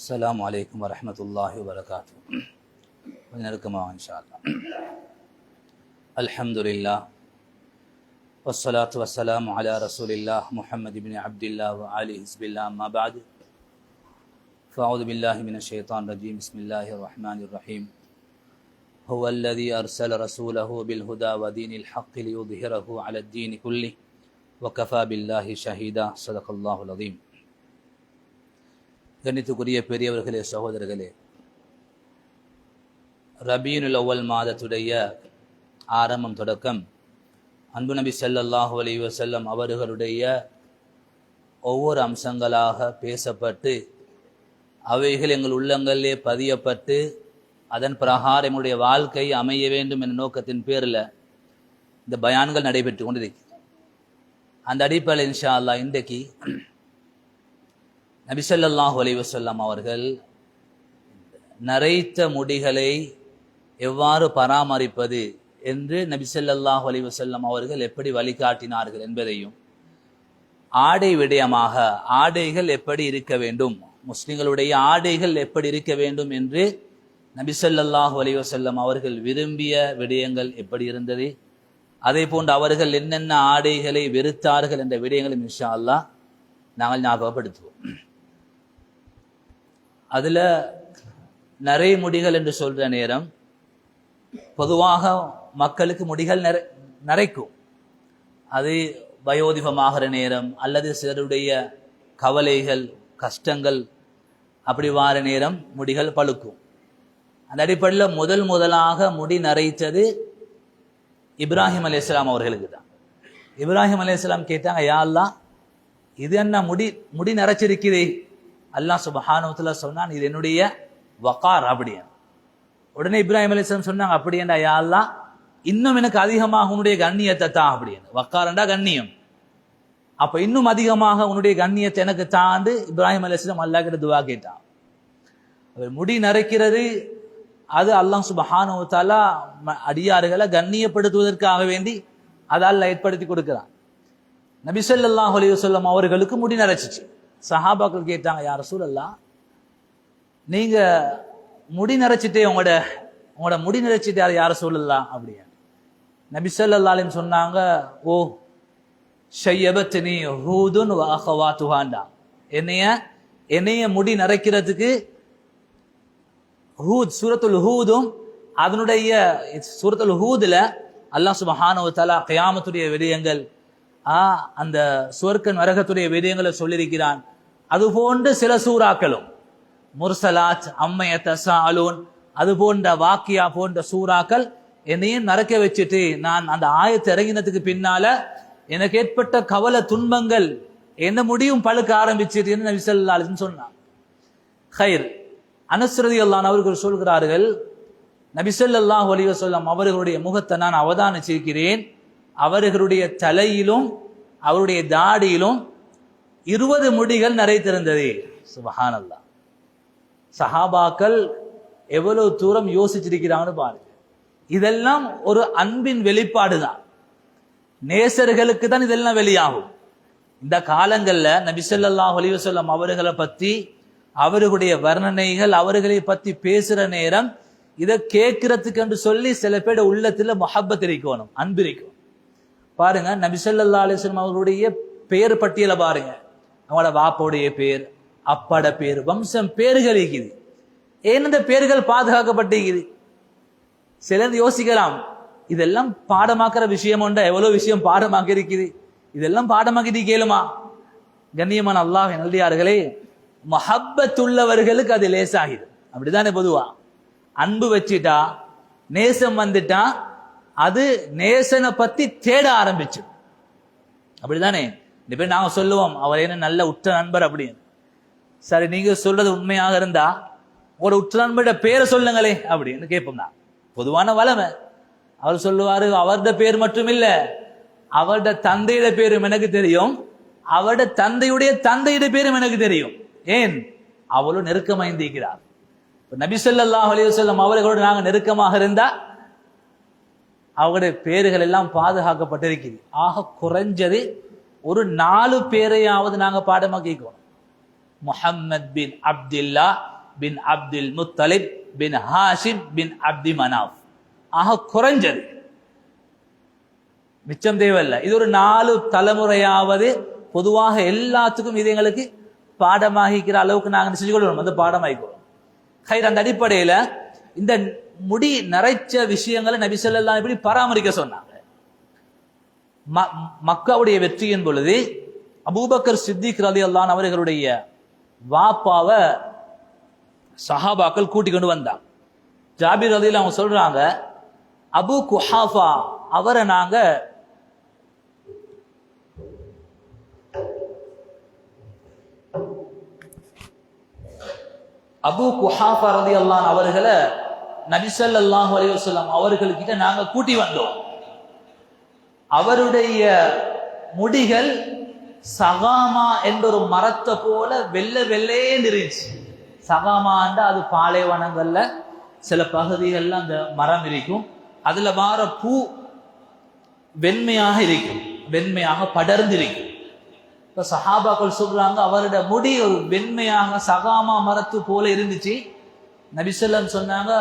السلام عليكم ورحمة الله وبركاته. ونركما إن شاء الله. الحمد لله والصلاة والسلام على رسول الله محمد بن عبد الله وعلي حزب الله أما بعد. فأعوذ بالله من الشيطان الرجيم. بسم الله الرحمن الرحيم. هو الذي أرسل رسوله بالهدى ودين الحق ليظهره على الدين كله وكفى بالله شهيدا. صدق الله العظيم. கணித்துக்குரிய பெரியவர்களே சகோதரர்களே. ரபீனுல் அவ்வல் மாதத்துடைய ஆரம்பம் தொடக்கம். அன்பு நபி செல்லல்லாஹு அலி வசல்லம் அவர்களுடைய ஒவ்வொரு அம்சங்களாக பேசப்பட்டு அவைகள் எங்கள் உள்ளங்களிலே பதியப்பட்டு அதன் பிரகாரம் எங்களுடைய வாழ்க்கை அமைய வேண்டும் என்ற நோக்கத்தின் பேரில் இந்த பயான்கள் நடைபெற்று கொண்டிருக்கிறது. அந்த அடிப்படையில் இன்ஷா அல்லாஹ் இன்றைக்கு நபிசல்லாஹ் அலைவசல்லாம் அவர்கள் நரைத்த முடிகளை எவ்வாறு பராமரிப்பது என்று நபிசல்லாஹ் அலைவசல்லம் அவர்கள் எப்படி வழிகாட்டினார்கள் என்பதையும் ஆடை விடயமாக ஆடைகள் எப்படி இருக்க வேண்டும் முஸ்லிம்களுடைய ஆடைகள் எப்படி இருக்க வேண்டும் என்று நபிசல்லாஹ் அலைவசல்லம் அவர்கள் விரும்பிய விடயங்கள் எப்படி இருந்தது அதே போன்று அவர்கள் என்னென்ன ஆடைகளை வெறுத்தார்கள் என்ற விடயங்களும் இன்ஷா அல்லா நாங்கள் ஞாபகப்படுத்துவோம். அதில் நிறைய முடிகள் என்று சொல்கிற நேரம். பொதுவாக மக்களுக்கு முடிகள் நிறை நரைக்கும் அது வயோதிபமாகிற நேரம் அல்லது சிலருடைய கவலைகள் கஷ்டங்கள் அப்படி வார நேரம் முடிகள் பழுக்கும். அந்த அடிப்படையில் முதல் முதலாக முடி நரைத்தது இப்ராஹிம் அலையாம் அவர்களுக்கு தான். இப்ராஹிம் அலையாம் கேட்டாங்க யா இது என்ன முடி முடி நரைச்சிருக்கிறேன் அல்லாஹ் சுபஹானுத்துல சொன்னான் இது என்னுடைய வகார் அப்படியா உடனே இப்ராஹிம் அலிஸ்லாம் சொன்னாங்க அப்படியேண்டா யா அல்லா இன்னும் எனக்கு அதிகமாக உன்னுடைய கண்ணியத்தை தான் அப்படின்னு வக்காரண்டா கண்ணியம். அப்ப இன்னும் அதிகமாக உன்னுடைய கண்ணியத்தை எனக்கு தாண்டு இப்ராஹிம் அலிஸ்லாம் அல்லா கிட்ட துவா கேட்டான். அவர் முடி நரைக்கிறது அது அல்லாஹ் சுபஹானவத்தால அடியாறுகளை கண்ணியப்படுத்துவதற்காக வேண்டி அதை அல்லாஹ் ஏற்படுத்தி கொடுக்கிறான். நபிசல்லாஹ் அலி வல்லம் அவர்களுக்கு முடி நரைச்சிச்சு. சஹாபாக்கள் கேட்டாங்க யார் சூழல்லாம் நீங்க முடி நிறைச்சிட்டே உங்களோட உங்களோட முடி நரைச்சிட்டு யார் யார சொல்லலாம் அப்படியா. நபிசல்லாலும் சொன்னாங்க ஓ ஷையபத்தினி ஹூதுன் வாஹவா துஹாண்டா என்னைய என்னைய முடி நரைக்கிறதுக்கு ஹூத் சூரத்துல் ஹூதும் அதனுடைய சூரத்துல் ஹூதுல அல்லாஹ் சுபஹானு தலா கயாமத்துடைய விடயங்கள் அந்த சுவர்க்க நரகத்துடைய விடயங்களை சொல்லியிருக்கிறான். அது போன்று சில சூறாக்களும். முர்சலாத் அம்மைய தசா அலூன் அது போன்ற வாக்கியா போன்ற சூறாக்கள் என்னையும் நடக்க வச்சுட்டு நான் அந்த ஆயத்தை இறங்கினதுக்கு பின்னால எனக்கு ஏற்பட்ட கவலை துன்பங்கள் என்ன முடியும் பழுக்க ஆரம்பிச்சிட்டு நபிசல்லாலும் சொன்னான். ஹைர். அனுசரதி அல்லான் அவர்கள் சொல்கிறார்கள் நபிசல்லாஹ் ஒலிவ சொல்லம் அவர்களுடைய முகத்தை நான் அவதானிச்சிருக்கிறேன். அவர்களுடைய தலையிலும் அவருடைய தாடியிலும் இருபது முடிகள் நிறைத்திருந்தது. சுபஹானல்லா. சஹாபாக்கள் எவ்வளவு தூரம் யோசிச்சிருக்கிறாங்கன்னு பாருங்க. இதெல்லாம் ஒரு அன்பின் வெளிப்பாடு தான் நேசர்களுக்கு தான் இதெல்லாம் வெளியாகும். இந்த காலங்களில் நபிசல்லாஹ் ஒலிவசல்லம் அவர்களை பற்றி அவர்களுடைய வர்ணனைகள் அவர்களை பற்றி பேசுகிற நேரம் இதை கேட்கறதுக்கு என்று சொல்லி சில பேர் உள்ளத்தில் மொஹப்பத் இருக்கணும் அன்பு இருக்கணும். பாருங்க நபிசல்லா அலிஸ்லம் அவர்களுடைய பெயர் பட்டியலை பாருங்க. அவங்களோட வாப்போடைய பேர் அப்பாட பேர் வம்சம் பேர்கள் இருக்குது ஏன் இந்த பேர்கள் பாதுகாக்கப்பட்டிருக்குது சிலர் யோசிக்கலாம் இதெல்லாம் பாடமாக்குற விஷயம் உண்டா? எவ்வளவு விஷயம் பாடமாக இருக்குது இதெல்லாம் பாடமாக்கிட்டு கேளுமா? கண்ணியமான அல்லாஹ் நல்லியார்களே மஹப்பத்துள்ளவர்களுக்கு அது லேசாகிது. அப்படிதானே பொதுவா? அன்பு வச்சுட்டா நேசம் வந்துட்டா அது நேசனை பத்தி தேட ஆரம்பிச்சு அப்படிதானே? இந்த பேர் நாங்க சொல்லுவோம் அவர் என்ன நல்ல உற்ற நண்பர் அப்படின்னு. சரி நீங்க சொல்றது உண்மையாக இருந்தா ஒரு உற்ற நண்பருடைய பேரை சொல்லுங்களே அப்படின்னு கேட்போம் நான் பொதுவான வளமை. அவர் சொல்லுவாரு அவருடைய பேர் மட்டும் இல்ல அவரோட தந்தையோட பேரும் எனக்கு தெரியும் அவரோட தந்தையுடைய தந்தையிட பேரும் எனக்கு தெரியும். ஏன்? அவளும் நெருக்கமாய்ந்திருக்கிறார் நபிசல்லாஹ் அலிவசல்லம் அவர்களோடு நாங்கள் நெருக்கமாக இருந்தா அவருடைய பேர்கள் எல்லாம் பாதுகாக்கப்பட்டிருக்கிறது. ஆக குறைஞ்சது ஒரு நாலு பேரையாவது நாங்க பாடமா கேட்கணும் முஹம்மத் பின் அப்துல்லா பின் அப்துல் முத்தலிப் பின் ஹாஷிம் பின் அப்தி மனாஃப். ஆக குறைஞ்சது. மிச்சம் தேவையில்லை. இது ஒரு நாலு தலைமுறையாவது பொதுவாக எல்லாத்துக்கும் இது எங்களுக்கு பாடமாகிக்கிற அளவுக்கு நாங்கள் செஞ்சு கொள்வோம். வந்து பாடமாகிக்கிறோம் கயிறு அந்த அடிப்படையில இந்த முடி நிறைச்ச விஷயங்களை நபி இப்படி பராமரிக்க சொன்னாங்க மக்காவுடைய வெற்றியின் பொழுது அபூபக்கர் சித்திக் ரலியல்லாஹு அவர்களுடைய வாப்பாவை சஹாபாக்கள் கூட்டிக் கொண்டு வந்தாங்க. ஜாபிர் ரலியல்லாஹு அவங்க சொல்றாங்க அபு குஹாஃபா அவரை நாங்க அபு குஹாஃபா அல்லான் அவர்களை நபி ஸல்லல்லாஹு அலைஹி வஸல்லம் அவர்கள்கிட்ட நாங்க கூட்டி வந்தோம். அவருடைய முடிகள் சகாமா என்ற ஒரு மரத்தை போல வெள்ளை வெள்ளையே இருந்துச்சு சகாமாண்டா அது பாலைவனங்கள்ல சில பகுதிகளில் அந்த மரம் இருக்கும். அதுல வார பூ வெண்மையாக இருக்கும். வெண்மையாக படர்ந்து இருக்கும் இப்ப சஹாபாக்கள் சொல்றாங்க அவரோட முடி ஒரு வெண்மையாக சகாமா மரத்து போல இருந்துச்சு. நபிசல்லம் சொன்னாங்க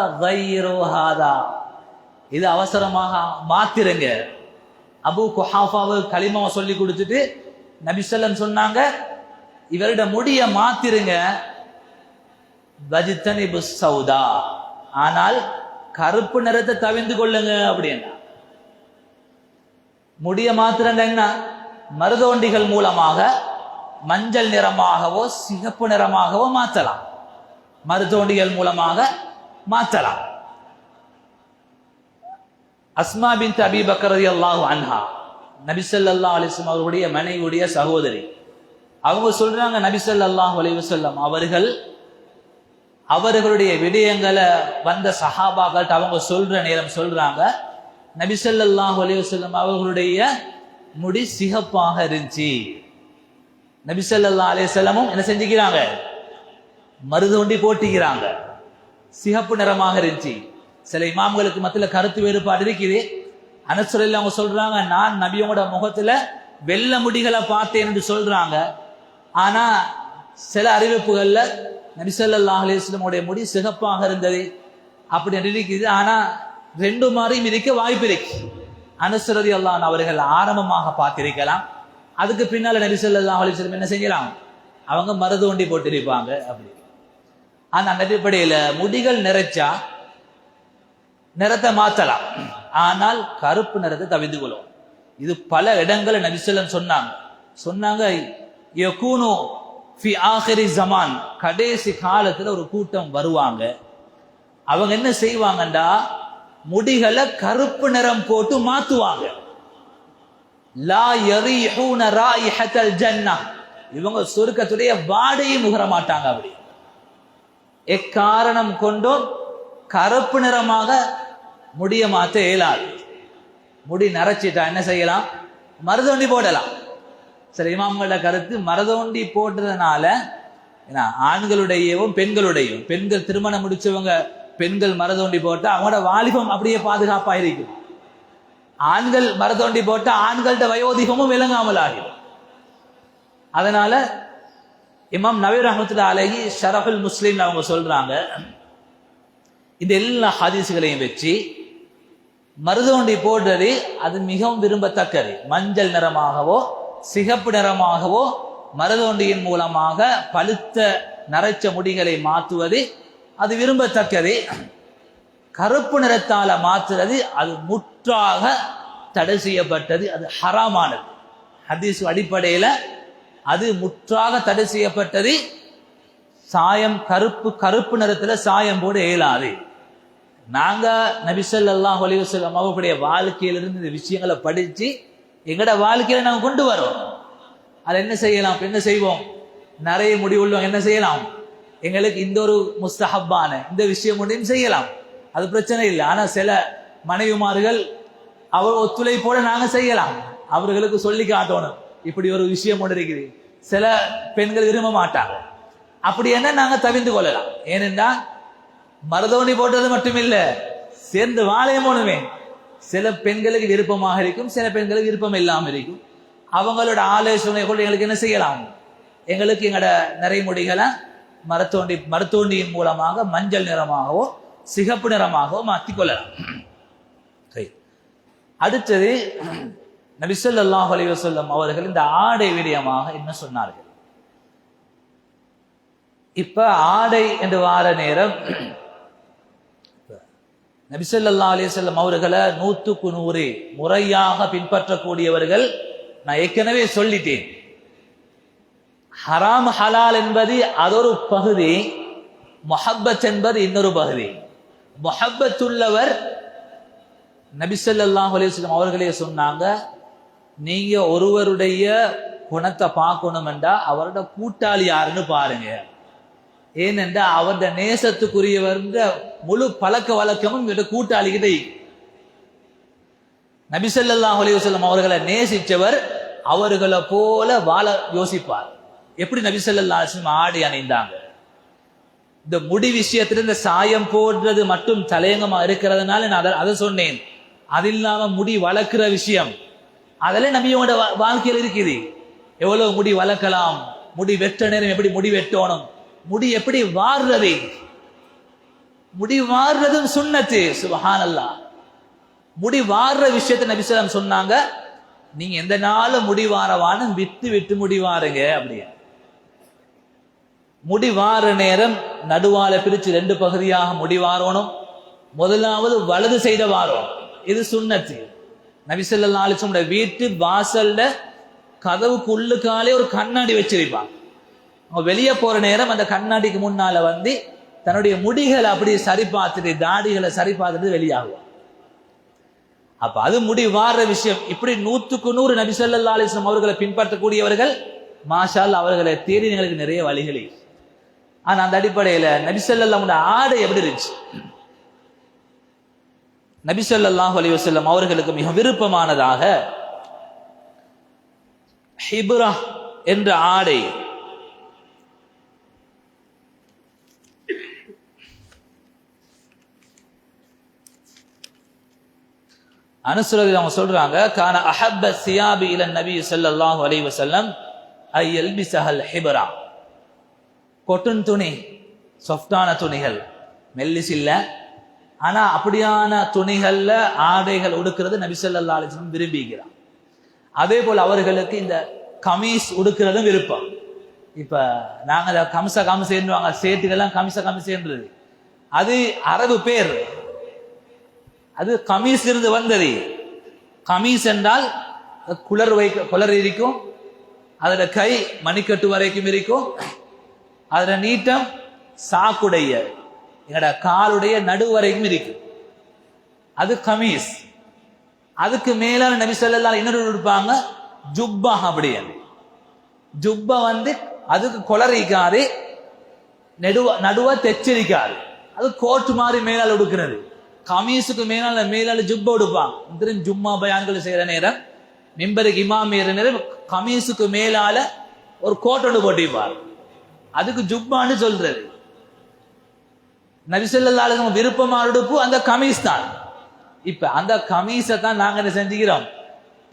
இது அவசரமாக மாத்திருங்க. அபு குஹாஃபாவு களிமாவை சொல்லி கொடுத்துட்டு நபிசல்லன் சொன்னாங்க இவரோட முடிய மாத்திருங்க. வஜித்தனிபு சௌதா. ஆனால் கருப்பு நிறத்தை தவிர்ந்து கொள்ளுங்க அப்படின்னா. முடிய மாத்திரங்க என்ன? மருதோண்டிகள் மூலமாக மஞ்சள் நிறமாகவோ சிகப்பு நிறமாகவோ மாற்றலாம் மருதோண்டிகள் மூலமாக மாற்றலாம் அஸ்மா பின் அபி பக்கரதி அல்லாஹ் அன்ஹா. நபிசல்லா அலிஸ்லாம் அவர்களுடைய மனைவியுடைய சகோதரி. அவங்க சொல்றாங்க நபிசல்லாஹு அலைஹி வஸல்லம் அவர்கள் அவர்களுடைய விடயங்களை வந்த சஹாபாக்கள்ட்ட அவங்க சொல்ற நேரம் சொல்றாங்க. நபிசல்லாஹு அலைஹி வஸல்லம் அவர்களுடைய முடி சிகப்பாக இருந்துச்சு. நபிசல்லா அலைஹிஸ்ஸலாமும் என்ன செஞ்சுக்கிறாங்க? மருதொண்டி போட்டிக்கிறாங்க. சிகப்பு நிறமாக இருந்துச்சு. சில இமாம்களுக்கு மத்தியில் கருத்து வேறுபாடு இருக்குது. அனசுரில் அவங்க சொல்றாங்க நான் நபியோட முகத்துல வெள்ளை முடிகளை பார்த்தேன் என்று சொல்றாங்க. ஆனா சில அறிவிப்புகள்ல நபி அலிஸ்லமுடைய முடி சிகப்பாக இருந்தது அப்படி இருக்குது. ஆனா ரெண்டு மாதிரியும் இருக்க வாய்ப்பு இருக்கு. அனுசரதி அல்லான் அவர்கள் ஆரம்பமாக பார்த்திருக்கலாம். அதுக்கு பின்னால் நபி அலிஸ்லம் என்ன செய்யலாம்? அவங்க மருதோண்டி போட்டிருப்பாங்க அப்படி. அந்த அடிப்படையில் முடிகள் நிறைச்சா நிறத்தை மாற்றலாம் ஆனால் கருப்பு நிறத்தை தவிந்து கொள்ளும் இது பல இடங்களில் நபிசல்லம் சொன்னாங்க. சொன்னாங்க யகூனு ஃபி ஆஹிரி ஜமான். கடைசி காலத்துல ஒரு கூட்டம் வருவாங்க. அவங்க என்ன செய்வாங்கண்டா? முடிகளை கருப்பு நிறம் போட்டு மாத்துவாங்க. லா யரீஹூன ராயிஹத்தல் ஜன்னah இவங்க சுருக்கத்துடைய வாடையும் முகர மாட்டாங்க அப்படி. எக்காரணம் கொண்டும் கருப்பு நிறமாக முடிய மாற்ற இயலாது. முடி நரைச்சிட்டா என்ன செய்யலாம்? மருதோண்டி போடலாம். சில இமாம்களோட கருத்து மருதோண்டி போடுறதுனால ஏன்னா ஆண்களுடையவும் பெண்களுடையவும் பெண்கள் திருமணம் முடிச்சவங்க பெண்கள் மரதோண்டி போட்டால் அவங்களோட வாலிபம் அப்படியே பாதுகாப்பாக இருக்கும் ஆண்கள் மரதோண்டி போட்டால் ஆண்கள்ட வயோதிகமும் விளங்காமல் ஆகிடும் அதனால இமாம் நவீர் அஹமத்துல அழகி ஷரஃபுல் முஸ்லீம் அவங்க சொல்றாங்க இந்த எல்லா ஹதீஸ்களையும் வச்சு மருதோண்டி போடுறது அது மிகவும் விரும்பத்தக்கது. மஞ்சள் நிறமாகவோ சிகப்பு நிறமாகவோ மருதோண்டியின் மூலமாக பழுத்த நரைச்ச முடிகளை மாற்றுவது அது விரும்பத்தக்கது. கருப்பு நிறத்தால மாற்றுறது அது முற்றாக தடை செய்யப்பட்டது அது ஹராமானது. ஹதீஸ் அடிப்படையில் அது முற்றாக தடை செய்யப்பட்டது. சாயம் கருப்பு கருப்பு நிறத்தில் சாயம் போட இயலாது. நாங்க நபிசல்லாஹ் ஒலிவசல்லம் அவர்களுடைய வாழ்க்கையிலிருந்து இந்த விஷயங்களை படிச்சு எங்கட வாழ்க்கையில நாங்கள் கொண்டு வரோம். அதை என்ன செய்யலாம்? என்ன செய்வோம்? நிறைய முடிவுள்ளவங்க என்ன செய்யலாம்? எங்களுக்கு இந்த ஒரு முஸ்தஹப்பான இந்த விஷயம் ஒன்றையும் செய்யலாம். அது பிரச்சனை இல்லை. ஆனால் சில மனைவிமார்கள் அவர் ஒத்துழைப்போட நாங்கள் செய்யலாம். அவர்களுக்கு சொல்லி காட்டணும். இப்படி ஒரு விஷயம் ஒன்று இருக்குது. சில பெண்கள் விரும்ப மாட்டாங்க. அப்படி என்ன நாங்கள் தவிர்ந்து கொள்ளலாம்? ஏனென்றால் மருதவணி போட்டது மட்டுமில்ல. சேர்ந்து வாழையம் போனுமே சில பெண்களுக்கு விருப்பமாக இருக்கும் சில பெண்களுக்கு விருப்பம் இல்லாமல் இருக்கும். அவங்களோட ஆலோசனை கூட எங்களுக்கு என்ன செய்யலாம்? எங்களுக்கு எங்களோட நிறைமுடிகளை மரத்தோண்டி மரத்தோண்டியின் மூலமாக மஞ்சள் நிறமாகவோ சிகப்பு நிறமாகவோ மாற்றிக் கொள்ளலாம். அடுத்தது நபிசல்லாஹ் அலைஹி வஸல்லம் அவர்கள் இந்த ஆடை விடயமாக என்ன சொன்னார்கள்? இப்ப ஆடை என்று வார நேரம் நபிசல்லா அலிசல்லம் அவர்களை நூத்துக்கு நூறு முறையாக பின்பற்றக்கூடியவர்கள் நான் ஏற்கனவே சொல்லிட்டேன். ஹராம் ஹலால் என்பது அதொரு பகுதி மொஹப்பத் என்பது இன்னொரு பகுதி. மொஹப்பத் உள்ளவர் நபிசல்லாஹ் அலிஸ்லாம் அவர்களே சொன்னாங்க நீங்க ஒருவருடைய குணத்தை பார்க்கணும் என்றா அவரோட கூட்டாளி யாருன்னு பாருங்க. ஏனென்றா அவருடைய நேசத்துக்குரியவர்ந்த முழு பழக்க வழக்கமும் இவருடைய கூட்டாளிகிட்ட. நபிசல்லா அலிவசல்லம் அவர்களை நேசிச்சவர் அவர்களை போல வாழ யோசிப்பார். எப்படி நபிசல்லா அலிஸ்லம் ஆடை அணிந்தாங்க? இந்த முடி விஷயத்துல இந்த சாயம் போடுறது மட்டும் தலையங்கமா இருக்கிறதுனால நான் அதை அதை சொன்னேன். அது இல்லாம முடி வளர்க்கிற விஷயம். அதெல்லாம் நபியோட வா- வாழ்க்கையில் இருக்குது. எவ்வளவு முடி வளர்க்கலாம்? முடி வெட்ட நேரம் எப்படி முடி வெட்டணும்? முடி எப்படி வாடுறது முடி வாடுறதும் சுண்ணத்து சுபஹானல்லாஹ் முடி வாடுற விஷயத்தை நபிசல்லாம் சொன்னாங்க. நீங்க எந்த நாளும் முடி வாரவான்னு விட்டு விட்டு முடி வாருங்க அப்படியே. முடி வார நேரம் நடுவால பிரிச்சு ரெண்டு பகுதியாக முடி வாரணும். முதலாவது வலது செய்த வாரம். இது சுண்ணத்து. நபிசல்லா அலிசமுடைய வீட்டு வாசல்ல கதவுக்குள்ளுக்காலே ஒரு கண்ணாடி வச்சிருப்பாங்க. அவங்க வெளியே போற நேரம் அந்த கண்ணாடிக்கு முன்னால வந்து தன்னுடைய முடிகளை அப்படி சரி பார்த்துட்டு தாடிகளை சரி பார்த்துட்டு வெளியாகும் அப்ப அது முடி வாடுற விஷயம். இப்படி நூத்துக்கு நூறு நபி அலிஸ்லாம் அவர்களை பின்பற்றக்கூடியவர்கள் மாஷால் அவர்களை தேடி எங்களுக்கு நிறைய வழிகளே. ஆனா அந்த அடிப்படையில நபி ஆடை எப்படி இருந்துச்சு? நபிசல்லாஹ் அலி வசல்லம் அவர்களுக்கு மிக விருப்பமானதாக ஹிப்ரா என்ற ஆடை அனுசுரதி அவங்க சொல்றாங்க கான அஹப்ப சியாபி இல நபி ஸல்லல்லாஹு அலி வசல்லம் ஐ சஹல் ஹெய்பரா கொட்டன் துணி சொஃப்டான துணிகள் மெல்லிஸ் இல்ல. ஆனா அப்படியான துணிகள்ல ஆடைகள் உடுக்கிறது நபி ஸல்லல்லாஹு அலைஹி வஸல்லம் அதே போல் அவர்களுக்கு இந்த கமீஸ் உடுக்கிறதும் விருப்பம். இப்ப நாங்க அதை கம்ச கம்சேன்னுவாங்க சேட்டுகள்லாம் கம்ச கம்சேன்றது. அது அரபு பேர். அது கமீஸ் இருந்து வந்தது. கமீஸ் என்றால் குளர் வைக்க குளர் இருக்கும். அதுல கை மணிக்கட்டு வரைக்கும் இருக்கும். அதுல நீட்டம் சாக்குடைய எங்கட காலுடைய நடு வரைக்கும் இருக்கும். அது கமீஸ். அதுக்கு மேலான நபி சொல்லலாம் இன்னொரு இருப்பாங்க ஜுப்பா அப்படியே. ஜுப்பா வந்து அதுக்கு கொளரிக்காது நெடுவ நடுவ தெச்சிருக்காது. அது கோர்ட் மாதிரி மேலால் உடுக்கிறது. கமீஸுக்கு மேலால மேலால ஜுப்பா எடுப்பான் திரும்ப ஜும்மா பயான்கள் செய்யற நேரம். மிம்பருக்கு இமாம் ஏற நேரம் கமீஸுக்கு மேலால ஒரு கோட் ஒன்று போட்டிப்பார் அதுக்கு ஜுப்பான்னு சொல்றது. நபிசல்லாலும் விருப்பமா எடுப்பு அந்த கமீஸ் தான். இப்ப அந்த கமீஸை தான் நாங்க என்ன செஞ்சுக்கிறோம்?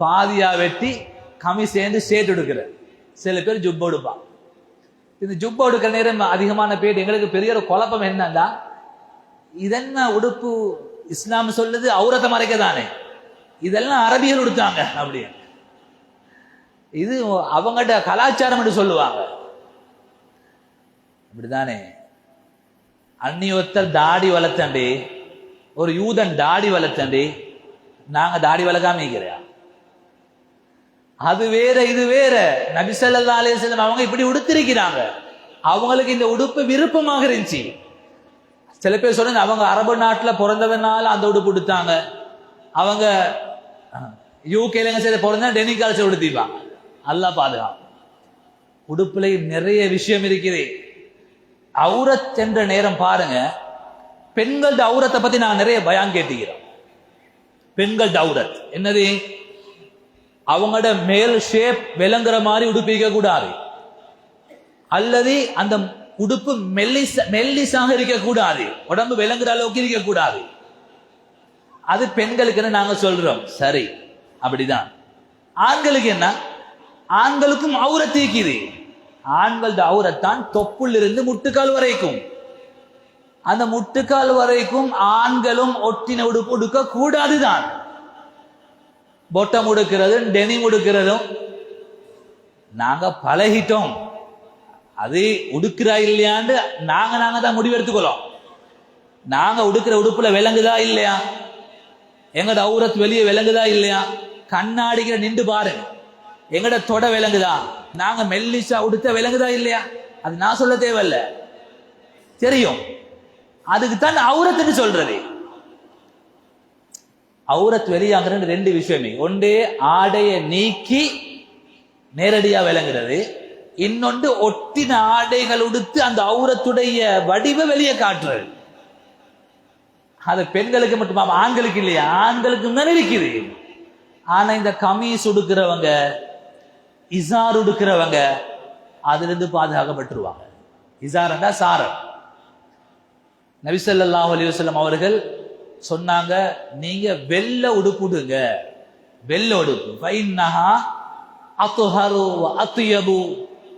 பாதியா வெட்டி கமீஸ் சேர்ந்து சேர்த்து எடுக்கிற சில பேர் ஜுப்பா எடுப்பான் இந்த ஜுப்பா எடுக்கிற நேரம் அதிகமான பேர். எங்களுக்கு பெரிய ஒரு குழப்பம் என்னன்னா இதென்ன உடுப்பு இஸ்லாம் சொல்லுது? அவுரத்தை மறைக்க தானே. இதெல்லாம் அரபியர் உடுத்தாங்க அப்படின்னு இது அவங்ககிட்ட கலாச்சாரம் என்று சொல்லுவாங்க. அப்படிதானே அந்நியொத்தர் தாடி வளர்த்தண்டி ஒரு யூதன் தாடி வளர்த்தண்டி நாங்க தாடி வளர்க்காம இருக்கிறா அது வேற இது வேற. நபிசல்லா அலிஸ்லம் அவங்க இப்படி உடுத்திருக்கிறாங்க. அவங்களுக்கு இந்த உடுப்பு விருப்பமாக இருந்துச்சு. சில பேர் சொன்னாங்க அவங்க அரபு நாட்டில் பிறந்ததுனால அந்த உடுப்பு உடுத்தாங்க. அவங்க யூகேல சரி பிறந்தா டெனி கால்ச்சர் உடுத்திப்பா அல்லா பாதுகாப்பு. உடுப்புல நிறைய விஷயம் இருக்குது. அவுரத் என்ற நேரம் பாருங்க. பெண்கள் அவுரத்தை பத்தி நான் நிறைய பயம் கேட்டுக்கிறோம். பெண்கள் அவுரத். என்னது? அவங்களோட மேல் ஷேப் விளங்குற மாதிரி உடுப்பிக்க கூடாது. அல்லது அந்த உடுப்பு மெல்லிச மெல்லிசாக இருக்கக்கூடாது. உடம்பு விளங்குற அளவுக்கு இருக்கக்கூடாது. அது பெண்களுக்குன்னு நாங்க சொல்றோம். சரி. அப்படிதான். ஆண்களுக்கு என்ன? ஆண்களுக்கும் அவுரத் இருக்குது ஆண்களோட அவுரத்தான் தொப்புள் இருந்து முட்டுக்கால் வரைக்கும். அந்த முட்டுக்கால் வரைக்கும் ஆண்களும் ஒட்டின உடுப்பு உடுக்க கூடாதுதான். பொட்டம் உடுக்கிறதும் டெனிம் உடுக்கிறதும் நாங்க பழகிட்டோம். அது உடுக்கிறா இல்லையான்னு நாங்க நாங்க தான் முடிவெடுத்துக்கிறோம் நாங்க உடுக்கிற உடுப்புல விளங்குதா இல்லையா? எங்கட அவுரத் வெளியே விளங்குதா இல்லையா? கண்ணாடிக்கிற நின்று பாருங்க. எங்கட தொட விளங்குதா நாங்க மெல்லிசா உடுத்த விளங்குதா இல்லையா? அது நான் சொல்ல தேவையில்ல. தெரியும். அதுக்கு தான் அவுரத்துன்னு சொல்றது. அவுரத் வெளியாகிற ரெண்டு விஷயமே. ஒன்று ஆடையை நீக்கி நேரடியா விளங்குறது இன்னொன்று ஒட்டின ஆடைகள் உடுத்து அந்த அவுரத்துடைய வடிவை வெளியே காட்டுறது அது பெண்களுக்கு மட்டுமா ஆண்களுக்கு இல்லையா? ஆண்களுக்கு தான் இருக்குது. ஆனா இந்த கமீஸ் உடுக்கிறவங்க இசார் உடுக்கிறவங்க அதுல இருந்து பாதுகாக்கப்பட்டுருவாங்க இசாரண்டா சாரம் நபிசல்லாஹ் அலிவசல்லம் அவர்கள் சொன்னாங்க நீங்க வெள்ள உடுப்புடுங்க வெள்ள உடுப்பு. அத்துஹரு அத்துயபு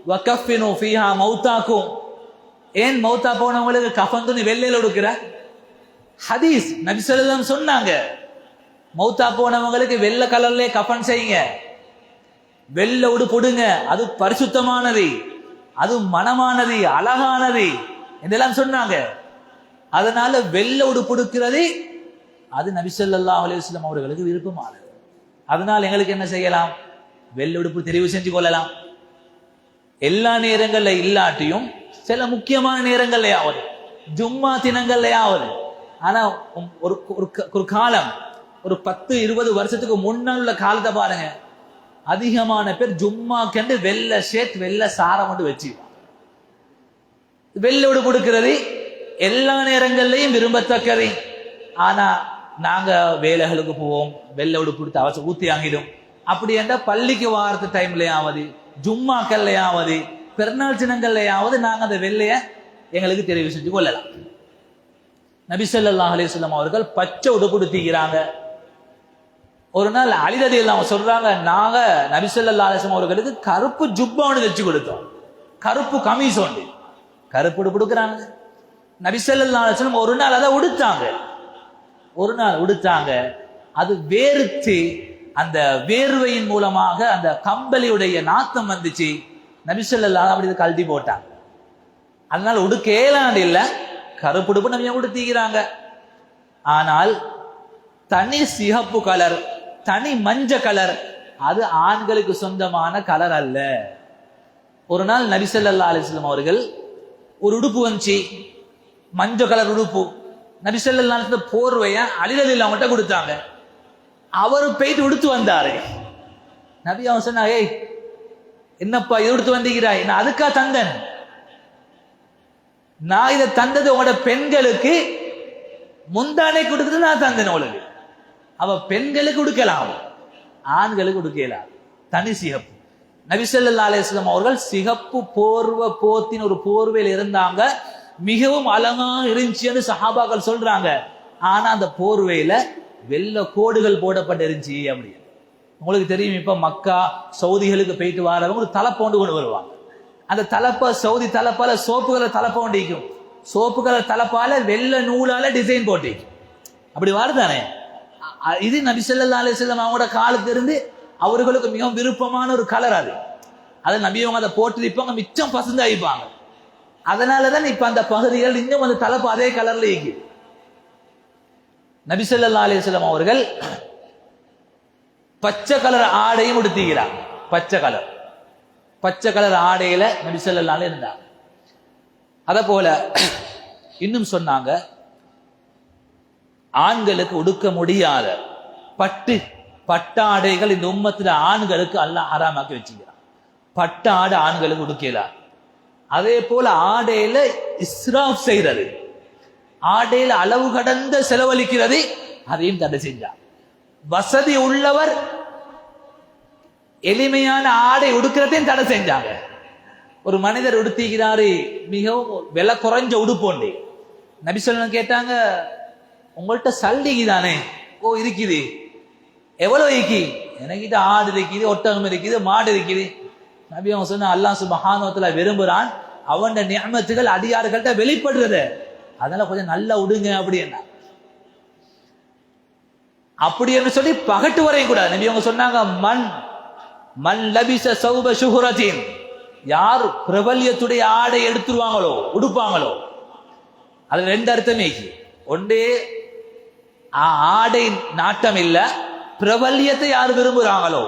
அத்யபு ஃபீஹா மௌத்தாக்கும். ஏன் மௌத்தா போனவங்களுக்கு கஃபன் துணி வெள்ளையில் உடுக்கிற? ஹதீஸ் நபிசல்லம் சொன்னாங்க. மௌத்தா போனவங்களுக்கு வெள்ளை கலர்ல கஃபன் செய்யுங்க. வெள்ள போடுங்க. அது பரிசுத்தமானது. அது மனமானது அழகானது இதெல்லாம் சொன்னாங்க. அதனால வெள்ள உடுப்புடுக்கிறது அது நபிசல்லா ஸல்லல்லாஹு அவர்களுக்கு விருப்பமானது. அதனால் எங்களுக்கு என்ன செய்யலாம்? வெள்ள உடுப்பு தெரிவு செஞ்சு கொள்ளலாம். எல்லா நேரங்கள்ல இல்லாட்டியும் சில முக்கியமான நேரங்கள்லயாவது ஜும்மா தினங்கள்லயாவது ஆனா ஒரு ஒரு க- ஒரு காலம் ஒரு பத்து இருபது வருஷத்துக்கு முன்னால் உள்ள காலத்தை பாருங்க. அதிகமான பேர் ஜும்மா கண்டு வெள்ளை ஷேட் வெள்ளை சாரம் மட்டும் வச்சு. வெள்ளோடு கொடுக்கிறது எல்லா நேரங்கள்லையும் விரும்பத்தக்கது. ஆனா நாங்க வேலைகளுக்கு போவோம் வெள்ளோடு கொடுத்து அவசரம் ஊத்தி ஆகிடும் அப்படி என்றால் பள்ளிக்கு வாரத்து டைம்லயாவது ஜும்மாக்கள்லையாவது பிறநாள் சின்னங்கள்லையாவது நாங்கள் அந்த வெள்ளையை எங்களுக்கு தெரிவு செஞ்சு கொள்ளலாம். நபிசல்லா ஸல்லல்லாஹு அவர்கள் பச்சை உடுப்புடுத்திக்கிறாங்க ஒரு நாள் அலிரதி இல்லாம சொல்றாங்க நாங்க நபிசல்லா ஸல்லல்லாஹு அவர்களுக்கு கருப்பு ஜுப்பா ஒன்று வச்சு கொடுத்தோம். கருப்பு கமிஸ் ஒன்று கருப்பு உடுப்பு கொடுக்குறாங்க நபிசல்லா ஸல்லல்லாஹு ஒரு நாள் அதை உடுத்தாங்க. ஒரு நாள் உடுத்தாங்க. அது வேறுத்து அந்த வேர்வையின் மூலமாக அந்த கம்பலியுடைய நாத்தம் வந்துச்சு. நபி அப்படி கழட்டி போட்டாங்க. அதனால உடுக்க ஏலாண்டு இல்ல கருப்புடுப்பு நம்ம உடுத்திக்கிறாங்க ஆனால் தனி சிகப்பு கலர் தனி மஞ்ச கலர் அது ஆண்களுக்கு சொந்தமான கலர் அல்ல. ஒரு நாள் நபிசல்லா அலிஸ்லாம் அவர்கள் ஒரு உடுப்பு வந்துச்சு. மஞ்ச கலர் உடுப்பு. நபிசல்லா போர்வையை அலிரலில் அவங்கள்ட்ட கொடுத்தாங்க. அவரு பெய்து உடுத்து வந்தாரு. நபி அவன் சொன்னா ஏய் என்னப்பா இது உடுத்து வந்தீங்கிறாய் நான் அதுக்கா தந்தன்? நான் இதை தந்தது உங்களோட பெண்களுக்கு முந்தானை கொடுத்தது நான் தந்தேன் உங்களுக்கு. அவ பெண்களுக்கு கொடுக்கலாம் ஆண்களுக்கு கொடுக்கலாம் தனி சிகப்பு. நபிசல்லா அலிஸ்லாம் அவர்கள் சிகப்பு போர்வ போத்தின் ஒரு போர்வையில் இருந்தாங்க. மிகவும் அழகா இருந்துச்சுன்னு சஹாபாக்கள் சொல்றாங்க. ஆனா அந்த போர்வையில வெள்ளை கோடுகள் போடப்பட்டு இருந்துச்சு உங்களுக்கு தெரியும் இப்ப மக்கா சவுதிகளுக்கு போயிட்டு வரவங்க ஒரு தலைப்போண்டு கொண்டு வருவாங்க. அந்த தலைப்பை சவுதி தலைப்பால சோப்பு கலர் தலைப்ப ஒண்டிக்கும் சோப்பு கலர் தலைப்பால வெள்ளை நூலால டிசைன் போட்டிக்கும் அப்படி வருதானே? இது நபி சொல்லா அலைஹி வஸல்லம் அவங்களோட காலத்துல இருந்து அவர்களுக்கு மிகவும் விருப்பமான ஒரு கலர் அது. அதை நம்பியவங்க அவங்க அதை போட்டிருப்பாங்க மிச்சம் பசுந்தாயிப்பாங்க அதனாலதான் இப்ப அந்த பகுதிகள் இன்னும் அந்த தலைப்பு அதே கலர்ல இருக்குது நபிசல்லா அலிஸ்லாம் அவர்கள் பச்சை கலர் ஆடையும் உடுத்திக்கிறார் பச்சை கலர். பச்சை கலர் ஆடையில நபி ஸல்லல்லாஹு இருந்தாங்க அத போல இன்னும் சொன்னாங்க ஆண்களுக்கு உடுக்க முடியாத பட்டு பட்டாடைகள் இந்த உம்மத்துல ஆண்களுக்கு அல்லாஹ் ஆறாமாக்கி வச்சுக்கிறான். பட்டாடை ஆண்களுக்கு உடுக்கலாம் அதே போல ஆடையில இஸ்ராஃப் செய்யறது ஆடையில் அளவு கடந்த செலவழிக்கிறது அதையும் தடை செஞ்சார் வசதி உள்ளவர் எளிமையான ஆடை உடுக்கிறதையும் தடை செஞ்சாங்க. ஒரு மனிதர் உடுத்திக்கிறாரு மிகவும் விலை குறைஞ்ச உடுப்போண்டி நபி சொல்லணும் கேட்டாங்க உங்கள்கிட்ட சல்லிக்கு தானே ஓ இருக்குது. எவ்வளவு இருக்கு எனக்கிட்ட ஆடு இருக்குது ஒட்டகம் இருக்குது மாடு இருக்குது. நபி அவங்க சொன்ன அல்லாஹ் சுபஹானுவத்துல விரும்புறான் அவன் நியமத்துகள் அடியார்கள்ட்ட வெளிப்படுறது அதனால கொஞ்சம் நல்லா விடுங்க அப்படின்னா. அப்படி என்று சொல்லி பகட்டு வரையும் கூடாது நம்பி அவங்க சொன்னாங்க மண் மண் லபிச சௌப சுகுரத்தின் யார் பிரபல்யத்துடைய ஆடை எடுத்துருவாங்களோ உடுப்பாங்களோ அது ரெண்டு அர்த்தமே ஒன்றே ஆ- ஆடை நாட்டம் இல்ல பிரபல்யத்தை யார் விரும்புகிறாங்களோ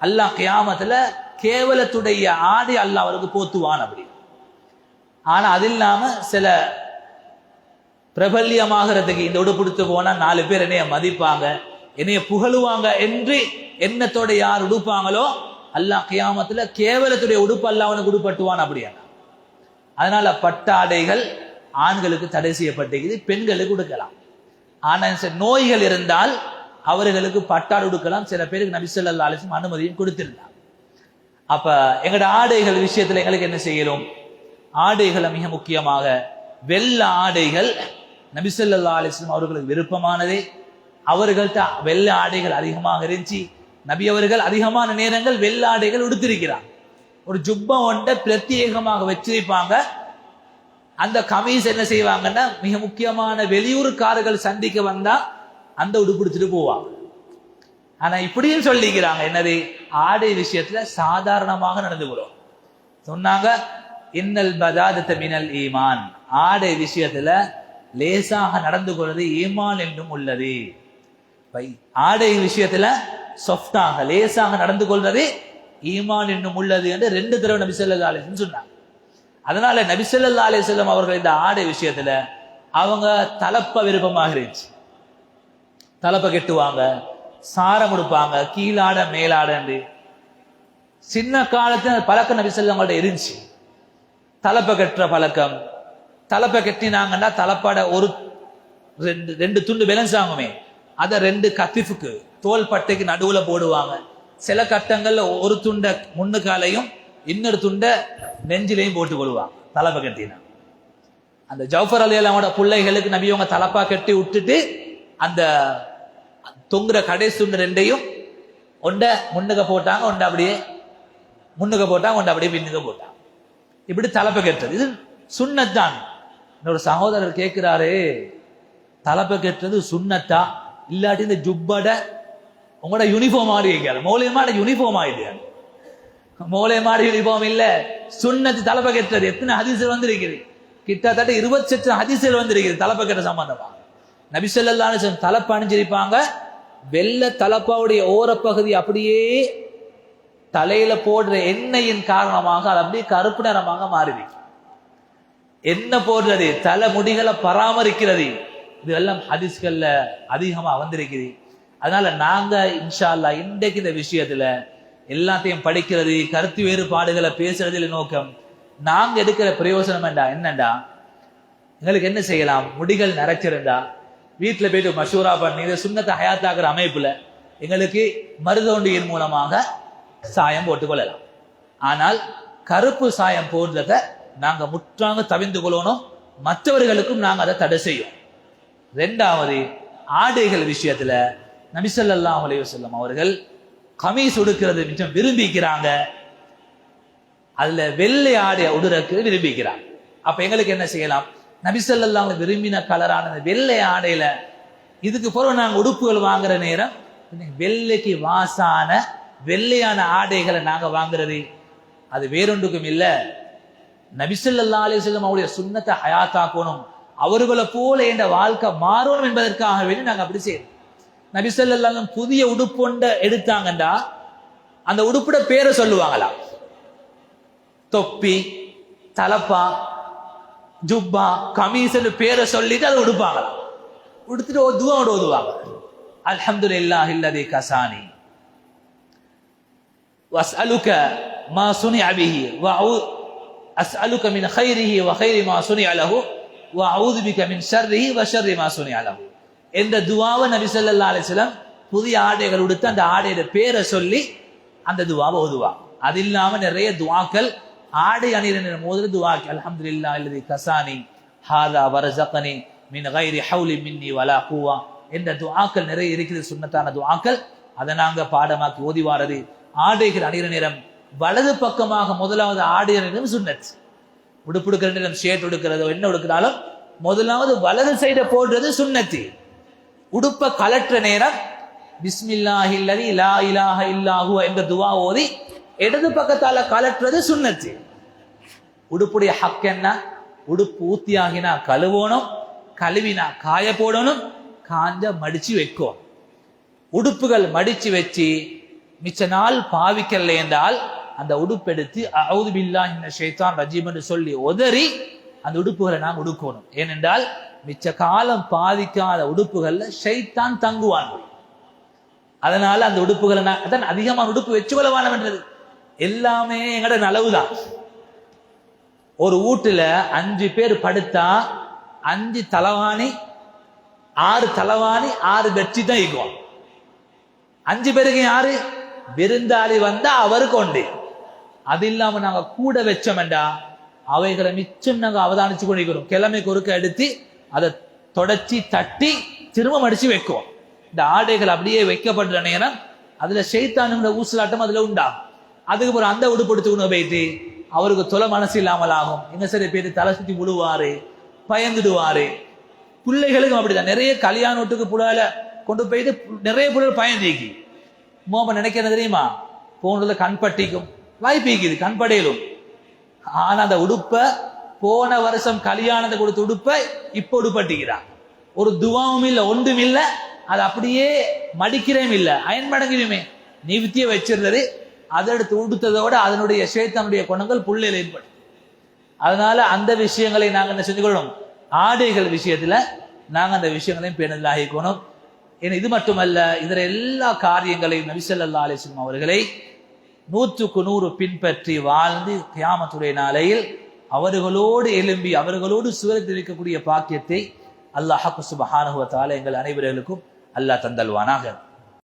அல்லாஹ் கியாமத்துல கேவலத்துடைய ஆடை அல்லாஹ் அவருக்கு போத்துவான் அப்படி. ஆனா அது இல்லாம சில பிரபல்யமாகிறதுக்கு இந்த உடுப்புடுத்து போனால் நாலு பேர் என்னைய மதிப்பாங்க. என்னைய புகழுவாங்க என்று எண்ணத்தோட யார் உடுப்பாங்களோ அல்லாஹ் கியாமத்தில் கேவலத்துடைய உடுப்பு அல்ல அவனுக்கு உடுப்பட்டுவான் அப்படியா? அதனால பட்டாடைகள் ஆண்களுக்கு தடை செய்யப்பட்டிருக்குது பெண்களுக்கு உடுக்கலாம். ஆனால் சில நோய்கள் இருந்தால் அவர்களுக்கு பட்டாடு உடுக்கலாம். சில பேருக்கு நபி அலிசும் அனுமதியும் கொடுத்திருந்தார். அப்ப எங்களோட ஆடைகள் விஷயத்துல எங்களுக்கு என்ன செய்யணும்? ஆடைகளை மிக முக்கியமாக வெள்ள ஆடைகள் நபிசல்லா அலிஸ்லம் அவர்களுக்கு விருப்பமானதே. அவர்கள்ட்ட வெள்ள ஆடைகள் அதிகமாக இருந்துச்சு. நபி அவர்கள் அதிகமான நேரங்கள் வெள்ள ஆடைகள் உடுத்திருக்கிறார். ஒரு ஜுப்பா ஒன்றை பிரத்யேகமாக வச்சிருப்பாங்க. அந்த கமீஸ் என்ன செய்வாங்கன்னா மிக முக்கியமான வெளியூர்காரர்கள் சந்திக்க வந்தா அந்த உடுப்பிடிச்சிட்டு போவாங்க. ஆனா இப்படியும் சொல்லிக்கிறாங்க என்னது? ஆடை விஷயத்துல சாதாரணமாக நடந்துகிறோம் சொன்னாங்க இன்னல் பதாதத்த மினல் ஈமான். ஆடை விஷயத்துல லேசாக நடந்து கொள்வது ஈமான் என்றும் உள்ளது. பை ஆடை விஷயத்துல சொஃப்டாக லேசாக நடந்து கொள்வது ஈமான் என்னும் உள்ளது என்று ரெண்டு தடவை நபிசல்லா ஸல்லல்லாஹு சொன்னாங்க. அதனால நபிசல்லா அலிசல்லம் அவர்கள் இந்த ஆடை விஷயத்துல அவங்க தலப்ப விருப்பமாக இருந்துச்சு. தலப்பை கெட்டுவாங்க சாரம் கொடுப்பாங்க கீழாட மேலாடன்னு சின்ன காலத்துல பழக்கம் நபி அவங்கள்ட்ட இருந்துச்சு. தலப்பை கட்டுற பழக்கம் தலைப்பை கட்டினாங்கன்னா தலப்பாட ஒரு ரெண்டு ரெண்டு துண்டு விளைஞ்சாங்குமே அதை ரெண்டு கத்திஃபுக்கு தோல் பட்டைக்கு நடுவில் போடுவாங்க. சில கட்டங்களில் ஒரு துண்டை முன்னுக்காலையும் இன்னொரு துண்டை நெஞ்சிலையும் போட்டு கொள்வாங்க தலப்ப கட்டினா. அந்த ஜவுஃபர் அலி அல்லாமோட பிள்ளைகளுக்கு நபி அவங்க தலப்பா கட்டி விட்டுட்டு அந்த தொங்குற கடைசி துண்டு ரெண்டையும் ஒன்றை முன்னுக்க போட்டாங்க ஒன்றை அப்படியே முன்னுக்க போட்டாங்க ஒன்றை அப்படியே பின்னுக்க போட்டாங்க. இப்படி தலப்பை கெட்டது இது சுண்ணத்தான். என்னோட சகோதரர் கேட்கிறாரு தலைப்பை கெட்டது சுண்ணத்தா? இல்லாட்டி இந்த ஜுப்பட உங்களோட யூனிஃபார்ம் ஆடி வைக்காது மௌலியமாட யூனிஃபார்ம் ஆயிடுது. மௌலியமாட யூனிஃபார்ம் இல்ல. சுண்ணத்து தலைப்பை கெட்டது. எத்தனை ஹதீசல் வந்திருக்குது? கிட்டத்தட்ட இருபத்தெட்டு ஹதீசல் வந்திருக்குது தலைப்பை கெட்ட சம்பந்தமா. நபி தலைப்பு அணிஞ்சிருப்பாங்க. வெள்ளை தலைப்பாவுடைய ஓரப்பகுதி அப்படியே தலையில போடுற எண்ணெயின் காரணமாக அது அப்படியே கருப்பு நிறமாக மாறிவிக்கும் என்ன போடுறது? தலை முடிகளை பராமரிக்கிறது. இதெல்லாம் ஹதீஸ்கள்ல அதிகமா வந்திருக்குது. அதனால நாங்க இன்ஷால்லா இன்றைக்கு இந்த விஷயத்துல எல்லாத்தையும் படிக்கிறது கருத்து வேறுபாடுகளை பேசுறதுல நோக்கம். நாங்க எடுக்கிற பிரயோசனம் என்னடா என்னண்டா? எங்களுக்கு என்ன செய்யலாம்? முடிகள் நரைச்சிருந்தா வீட்டில் போயிட்டு மஷூரா பண்ணி இதை சுண்ணத்தை ஹயாத்தாக்குற அமைப்புல எங்களுக்கு மருதோண்டியின் மூலமாக சாயம் போட்டுக்கொள்ளலாம் ஆனால் கருப்பு சாயம் போடுறத நாங்க முற்றாக தவிர்ந்து கொள்ளணும். மற்றவர்களுக்கும் நாங்க அதை தடை செய்யும். ரெண்டாவது ஆடைகள் விஷயத்துல நபிசல்லா அலைவசல்லம் அவர்கள் கமீஸ் உடுக்கிறது மிச்சம் விரும்பிக்கிறாங்க. அதுல வெள்ளை ஆடை உடுறக்கு விரும்பிக்கிறாங்க. அப்ப எங்களுக்கு என்ன செய்யலாம்? நபிசல்லாஹ் விரும்பின கலரான வெள்ளை ஆடையில இதுக்கு பிறகு நாங்கள் உடுப்புகள் வாங்குற நேரம் வெள்ளைக்கு வாசான வெள்ளையான ஆடைகளை நாங்கள் வாங்குறது. அது வேறொன்றுக்கும் இல்லை. நபிசல்லா அலிசல்லம் அவருடைய சுண்ணத்தை ஹயாத்தாக்கணும். அவர்களை போல என்ற வாழ்க்கை மாறணும் என்பதற்காக வேண்டி நாங்கள் அப்படி செய்யணும் நபிசல்லாம் புதிய உடுப்பு எடுத்தாங்கண்டா? அந்த உடுப்புட பேரை சொல்லுவாங்களா? தொப்பி தலப்பா ஜுப்பா கமீசன் பேரை சொல்லிட்டு அதை உடுப்பாங்களா? உடுத்துட்டு துவாவோட ஓதுவாங்க. அல்ஹம்து இல்லா இல்லதே கசானி. வஸ் அலுக மா சுனி அபிஹி அஸ்அலுக மின் ஹைரிஹி வ ஹைரி மா சுனி அலஹு வ அவுதுபிக மின் ஷர்ரிஹி வ ஷர்ரி மா சுனி அலஹு என்ற துவாவை நபி சொல்லல்லா அலிஸ்லாம் புதிய ஆடைகள் உடுத்து அந்த ஆடையோட பேரை சொல்லி அந்த துவாவை ஓதுவாங்க அது இல்லாம நிறைய துவாக்கள் ஆடை அணியினர் மோதிர துவாக்கி அலமது இல்லா இல்லது கசானி ஹாதா வரசகனி மின் ஹைரி ஹவுலி மின்னி வலா கூவா என்ற துவாக்கள் நிறைய இருக்குது சுண்ணத்தான துவாக்கள். அதை நாங்கள் பாடமாக்கி ஓதி வாரது. ஆடைகள் அணிர நேரம் வலது பக்கமாக முதலாவது ஆடையினதும் சுன்னத் உடுப்பு எடுக்கிற நேரம் ஷேர்ட் எடுக்கிறதோ என்ன எடுக்கிறாலும் முதலாவது வலது சைடை போடுறது சுன்னத்தி உடுப்ப கலற்ற நேரம் பிஸ்மில்லாஹில்லதி லா இலாஹ இல்லாஹு என்ற துவா ஓதி இடது பக்கத்தால கலற்றுறது சுன்னத்து உடுப்புடைய ஹக் என்ன? உடுப்பு ஊத்தியாகினா கழுவணும் கழுவினா காய போடணும் காஞ்ச மடிச்சு வைக்கும் உடுப்புகள் மடிச்சு வச்சு மிச்ச நாள் பாவிக்கல என்றால் அந்த உடுப்பெடுத்து அவுது பில்லா இந்த ஷைத்தான் ரஜீம் என்று சொல்லி உதறி அந்த உடுப்புகளை நாம் உடுக்கணும். ஏனென்றால் மிச்ச காலம் பாதிக்காத உடுப்புகள்ல ஷைத்தான் தங்குவான். அதனால அந்த உடுப்புகளை நான் அதான் அதிகமான உடுப்பு வச்சு கொள்ள எல்லாமே எங்கட நலவுதான் ஒரு வீட்டுல அஞ்சு பேர் படுத்தா அஞ்சு தலவாணி ஆறு தலவாணி ஆறு வெற்றி தான் இருக்கும் அஞ்சு பேருக்கு யாரு? விருந்தாளி வந்தா அவருக்கு ஒன்று அது இல்லாம நாங்க கூட வச்சோம்டா அவைகளை மிச்சம் நாங்க அவதானிச்சு கொண்டிருக்கிறோம். கிழமைக்கு ஒருக்க எடுத்து அதை தொடச்சி தட்டி திரும்ப அடிச்சு வைக்குவோம். இந்த ஆடைகள் அப்படியே வைக்கப்படுற நேரம் அதுல சைத்தானுங்கிற ஊசலாட்டம் அதுல உண்டாகும் அதுக்கப்புறம் அந்த உடுப்பு எடுத்துக்கணும் போயிட்டு அவருக்கு தொலை மனசு இல்லாமல் ஆகும். என்ன சரி பேர் தலை சுத்தி விழுவாரு பயந்துடுவாரு. பிள்ளைகளுக்கும் அப்படிதான். நிறைய கல்யாண வீட்டுக்கு புலால கொண்டு போயிட்டு நிறைய பிள்ளைகள் பயந்துக்கு மோம நினைக்கிறது தெரியுமா? போனதுல கண் பட்டிக்கும் வாய்ப்பிக்குது கண்படையிலும். ஆனா அந்த உடுப்ப போன வருஷம் கல்யாணத்தை கொடுத்த உடுப்பை இப்ப உடுப்பட்டிக்கிறான் ஒரு துவாவும் இல்லை ஒன்றும் இல்லை. அது அப்படியே மடிக்கிறேம் இல்லை அயன் மடங்குமே நிவித்திய வச்சிருந்தது. அதை எடுத்து உடுத்ததோட அதனுடைய சேத்தனுடைய குணங்கள் புள்ளையில் ஏற்படும். அதனால அந்த விஷயங்களை நாங்கள் என்ன செஞ்சுக்கணும்? ஆடைகள் விஷயத்துல நாங்கள் அந்த விஷயங்களையும் பேணல் ஆகிக்கணும். ஏன்னா இது மட்டுமல்ல இதர எல்லா காரியங்களையும் நபிசல்லா அலிஸ்லம் அவர்களை நூற்றுக்கு நூறு பின்பற்றி வாழ்ந்து கியாமத்துடைய நாளையில் அவர்களோடு எழும்பி அவர்களோடு சுவரத்தில் இருக்கக்கூடிய பாக்கியத்தை அல்லாஹ் சுபஹானுவத்தால எங்கள் அனைவர்களுக்கும் அல்லாஹ் தந்தல்வானாக.